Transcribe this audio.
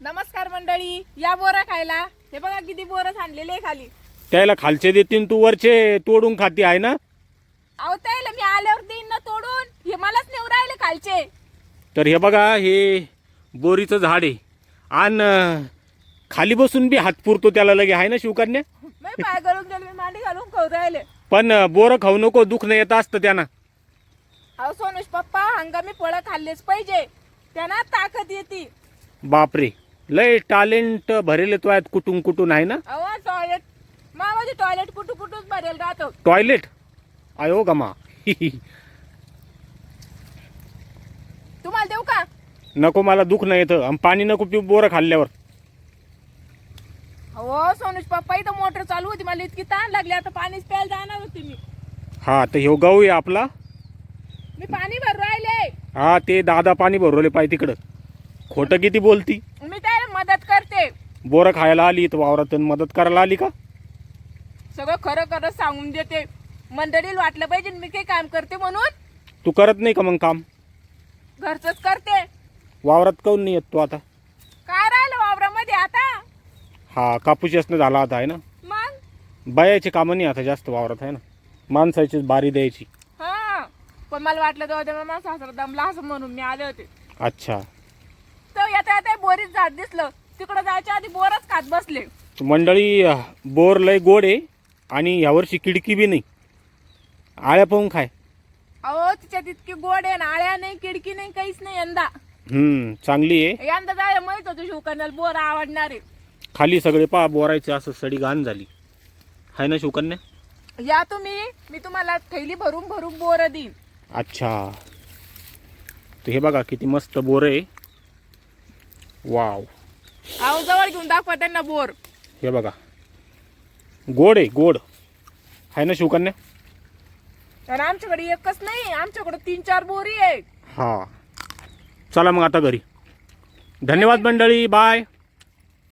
नमस्कार मंडळी या बोरा खायला. हे बघा किती बोरं आणलेले आहे खाली. त्याला खालचे देतीन तू वरचे तोडून खाती आहे ना? अहो त्याला मी आल्यावर देईन ना तोडून. हे मलाच नेऊ राहिले खालचे. तर हे बघा हे बोरीचं झाड आहे. आणि खाली बसून बी हात पुरतो त्याला लगे आहे ना शिवकन्या? मी पाय घालून गेले मी मांडी घालून खाऊ राहिले. पण बोरं खाऊ नको दुखणं येत असतं त्यांना. अहो सोनुष पप्पा हंगामी फळं खाल्लेच पाहिजे. त्यांना ताकद येते. बापरे. लय टॅलेंट भरेल तो आहेत कुठून कुठून आहे ना? अहो टॉयलेट मामाची टॉयलेट कुठं कुठंच भरेल राहतो टॉयलेट आयो गमा. तुम्हाला देऊ का? नको मला दुखणं येतं आणि पाणी नको पिऊ बोरं खाल्ल्यावर. हो सोनुष पप्पा इथं मोटर चालू होती. मला इतकी ताण लागली. आता पाणीच प्यायला जाणार होती मी. हा तर ह्यो गहू आहे आपला. मी पाणी भर राहिले. हा ते दादा पाणी भरवले पाय तिकडं. खोटं किती बोलती? मी करते बोरं खायला आली तर वावरात आणि मदत करायला आली का? सगळं खरं खरं सांगून देते. मंडळीला वाटलं पाहिजे मी काही काम करते म्हणून. तू करत नाही का मग काम? घरचंच करते. वावरात काऊन नाही येत तू आता? काय राहिलं वावरामध्ये आता? हा कापूस असणं झाला आता आहे ना? मग? बायाचे कामं नाही आता जास्त वावरात आहे ना? माणसाची बारी द्यायची. हा पण मला वाटलं तेव्हा माझा सासरा दमला असं म्हणून मी आले होते. अच्छा. तर येता येता बोरीच झाड दिसलं. तिकडं जायच्या आधी बोरच खात बसले. मंडळी बोर लय गोड आहे आणि यावर्षी किडकी बी नाही. आळ्या पाहून खाय. अहो तिच्यात इतकी गोड आहे नाळ्या नाही किडकी नाही काहीच नाही यंदा. हम्म चांगली आहे. यंदा जाय माहीत होतं शिवकन्याला बोर आवडणार आहे. खाली सगळे पा बोरायचे असं सडी घाण झाली. आहे ना शिवकन्या? या तुम्ही मी तुम्हाला थैली भरून भरून बोर देईन. अच्छा. तर हे बघा किती मस्त बोर आहे. वाव. अहो जवळ घेऊन दाखवा त्यांना बोर. हे बघा. गोड आहे गोड. आहे ना शिवकन्या? आणि आमच्याकडे एकच नाही आमच्याकडे तीन चार बोरी आहे हा. चला मग आता घरी. धन्यवाद मंडळी बाय.